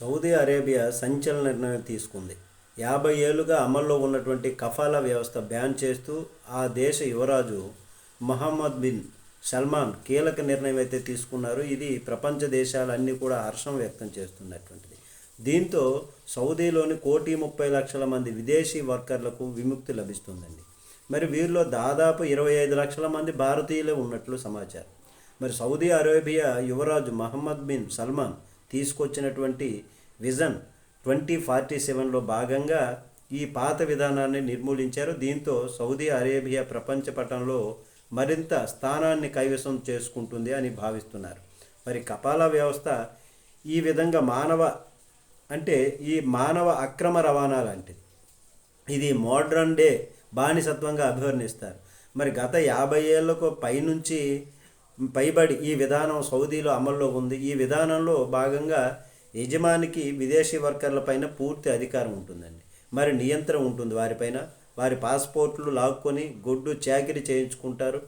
Saudi Arabia సంచలన నిర్ణయం తీసుకుంది. యాభై ఏళ్ళుగా అమల్లో ఉన్నటువంటి కఫాలా వ్యవస్థ బ్యాన్ చేస్తూ ఆ దేశ యువరాజు మహమ్మద్ బిన్ సల్మాన్ కీలక నిర్ణయం అయితే తీసుకున్నారు. ఇది ప్రపంచ దేశాలన్నీ కూడా హర్షం వ్యక్తం చేస్తున్నటువంటిది. దీంతో సౌదీలోని కోటి ముప్పై లక్షల మంది విదేశీ వర్కర్లకు విముక్తి లభిస్తుందండి. మరి వీరిలో దాదాపు ఇరవై ఐదు లక్షల మంది భారతీయులే ఉన్నట్లు సమాచారం. మరి సౌదీ అరేబియా యువరాజు మహమ్మద్ బిన్ సల్మాన్ తీసుకొచ్చినటువంటి విజన్ ట్వంటీ ఫార్టీ సెవెన్లో భాగంగా ఈ పాత విధానాన్ని నిర్మూలించారు. దీంతో సౌదీ అరేబియా ప్రపంచ పటంలో మరింత స్థానాన్ని కైవసం చేసుకుంటుంది అని భావిస్తున్నారు. మరి కపాలా వ్యవస్థ ఈ విధంగా మానవ అంటే ఈ మానవ అక్రమ రవాణా లాంటిది. ఇది మోడ్రన్ డే బానిసత్వంగా అభివర్ణిస్తారు. మరి గత యాభై ఏళ్ళకు పైనుంచి పైబడి ఈ విధానం సౌదీలో అమల్లో ఉంది. ఈ విధానంలో భాగంగా యజమానికి విదేశీ వర్కర్లపైన పూర్తి అధికారం ఉంటుందండి. మరి నియంత్రణ ఉంటుంది వారిపైన వారి పాస్పోర్ట్లు లాక్కొని గొడ్డు చాకిరి చేయించుకుంటారు.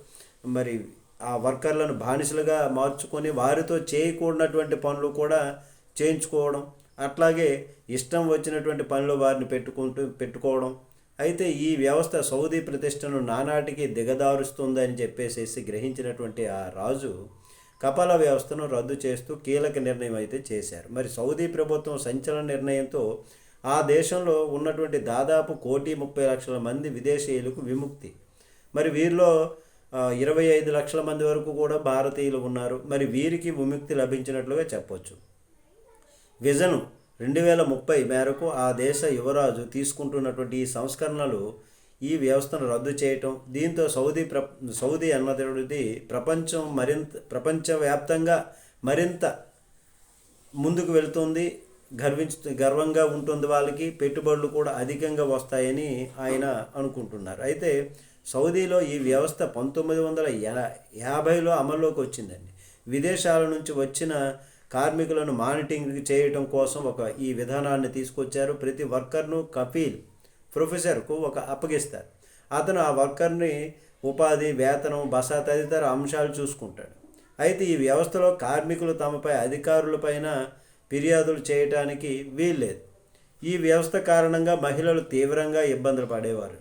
మరి ఆ వర్కర్లను బానిసలుగా మార్చుకొని వారితో చేయకూడనటువంటి పనులు కూడా చేయించుకోవడం అట్లాగే ఇష్టం వచ్చినటువంటి పనులు వారిని పెట్టుకుంటూ పెట్టుకోవడం అయితే ఈ వ్యవస్థ సౌదీ ప్రతిష్టను నానాటికి దిగదారుస్తుందని చెప్పేసేసి గ్రహించినటువంటి ఆ రాజు కపాల వ్యవస్థను రద్దు చేస్తూ కీలక నిర్ణయం అయితే చేశారు. మరి సౌదీ ప్రభుత్వం సంచలన నిర్ణయంతో ఆ దేశంలో ఉన్నటువంటి దాదాపు కోటి ముప్పై లక్షల మంది విదేశీయులకు విముక్తి. మరి వీరిలో ఇరవై ఐదు లక్షల మంది వరకు కూడా భారతీయులు ఉన్నారు. మరి వీరికి విముక్తి లభించినట్లుగా చెప్పొచ్చు. విజను రెండు వేల ముప్పై మేరకు ఆ దేశ యువరాజు తీసుకుంటున్నటువంటి ఈ సంస్కరణలు ఈ వ్యవస్థను రద్దు చేయటం దీంతో సౌదీ ప్ర సౌదీ అన్నది ప్రపంచం మరింత ప్రపంచవ్యాప్తంగా మరింత ముందుకు వెళ్తుంది. గర్వించు గర్వంగా ఉంటుంది వాళ్ళకి పెట్టుబడులు కూడా అధికంగా వస్తాయని ఆయన అనుకుంటున్నారు. అయితే సౌదీలో ఈ వ్యవస్థ పంతొమ్మిది వందల యా- యాభైలో అమల్లోకి వచ్చిందండి. విదేశాల నుంచి వచ్చిన కార్మికులను మానిటరింగ్ చేయటం కోసం ఒక ఈ విధానాన్ని తీసుకొచ్చారు. ప్రతి వర్కర్ను కఫీల్ ప్రొఫెసర్కు ఒక అప్పగిస్తారు. అతను ఆ వర్కర్ని ఉపాధి వేతనం బస తదితర అంశాలు చూసుకుంటాడు. అయితే ఈ వ్యవస్థలో కార్మికులు తమపై అధికారులపైన ఫిర్యాదులు చేయటానికి వీల్లేదు. ఈ వ్యవస్థ కారణంగా మహిళలు తీవ్రంగా ఇబ్బందులు పడేవారు.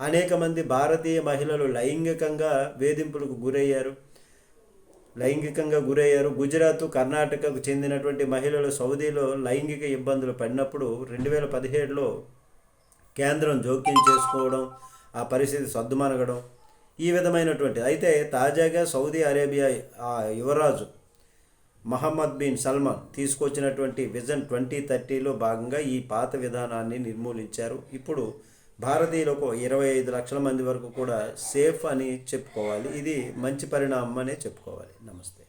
అనేక మంది భారతీయ మహిళలు లైంగికంగా వేధింపులకు గురయ్యారు. లైంగికంగా గురయ్యారు. గుజరాత్ కర్ణాటకకు చెందినటువంటి మహిళలు సౌదీలో లైంగిక ఇబ్బందులు పడినప్పుడు రెండు వేల పదిహేడులో కేంద్రం జోక్యం చేసుకోవడం ఆ పరిస్థితి సర్దుమనగడం ఈ విధమైనటువంటి అయితే తాజాగా సౌదీ అరేబియా ఆ యువరాజు మహమ్మద్ బిన్ సల్మాన్ తీసుకొచ్చినటువంటి విజన్ ట్వంటీ థర్టీలో భాగంగా ఈ పాత విధానాన్ని నిర్మూలించారు. ఇప్పుడు భారతీయులకు ఇరవై ఐదు లక్షల మంది వరకు కూడా సేఫ్ అని చెప్పుకోవాలి. ఇది మంచి పరిణామం అనే చెప్పుకోవాలి. నమస్తే.